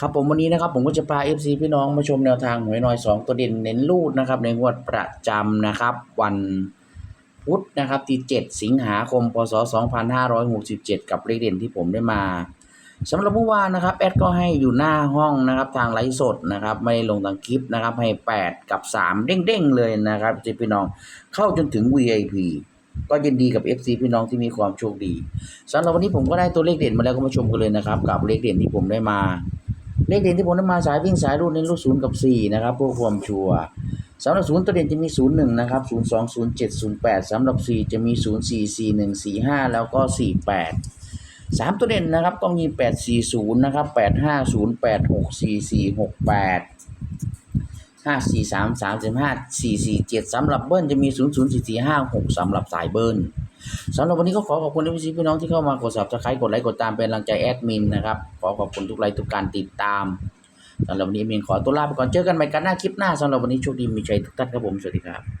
ครับผมวันนี้นะครับผมก็จะพา FC พี่น้องมาชมแนวทางหวยน้อย 2 ตัวเด่นเน้นรูดนะครับในงวดประจำนะครับ วันพุธนะครับที่ 7 สิงหาคม พศ 2567 กับเลขเด่นที่ผมได้มาสำหรับเมื่อวานนะครับแอดก็ให้อยู่หน้าห้องนะครับทางไลฟ์สดนะครับไม่ได้ลงทางคลิปนะครับให้ 8 กับ 3 เด้งๆเลยนะครับทีพี่น้องเข้าจนถึง VIP ก็ยินดีกับ FC พี่น้องที่มีความโชคดีสำหรับวันนี้ผมก็ได้ตัวเลขเด่นมาแล้วก็มาชมกันเลยนะครับกับเลขเด่นที่ผมได้มา เลขเด่นที่ผมได้มาสายวิ่งสายรูดในรูดศูนย์กับสี่นะครับเพื่อความชัวร์สำหรับศูนย์ตัวเด่นจะมีศูนย์หนึ่งนะครับศูนย์สองศูนย์เจ็ดศูนย์แปดสำหรับสี่จะมีศูนย์สี่สี่หนึ่งสี่ห้าแล้วก็สี่แปดสามตัวเด่นนะครับก็มีแปดสี่ศูนย์นะครับแปดห้าศูนย์แปดหกสี่สี่หกแปดห้าสี่สามสามสิบห้าสี่สี่เจ็ดสำหรับเบิ้ลจะมีศูนย์ศูนย์สี่สี่ห้าหกสำหรับสายเบิ้ล สำหรับวันนี้ก็ขอขอบคุณทุกพี่น้องที่เข้ามากด subscribe กดไลค์กดตามเป็นกำลังใจแอดมินนะครับขอขอบคุณทุกไลค์ทุกการติดตามสำหรับวันนี้มินขอตัวลาไปก่อนเจอกันใหม่กันหน้าคลิปหน้าสำหรับวันนี้โชคดีมีชัยทุกท่านครับผมสวัสดีครับ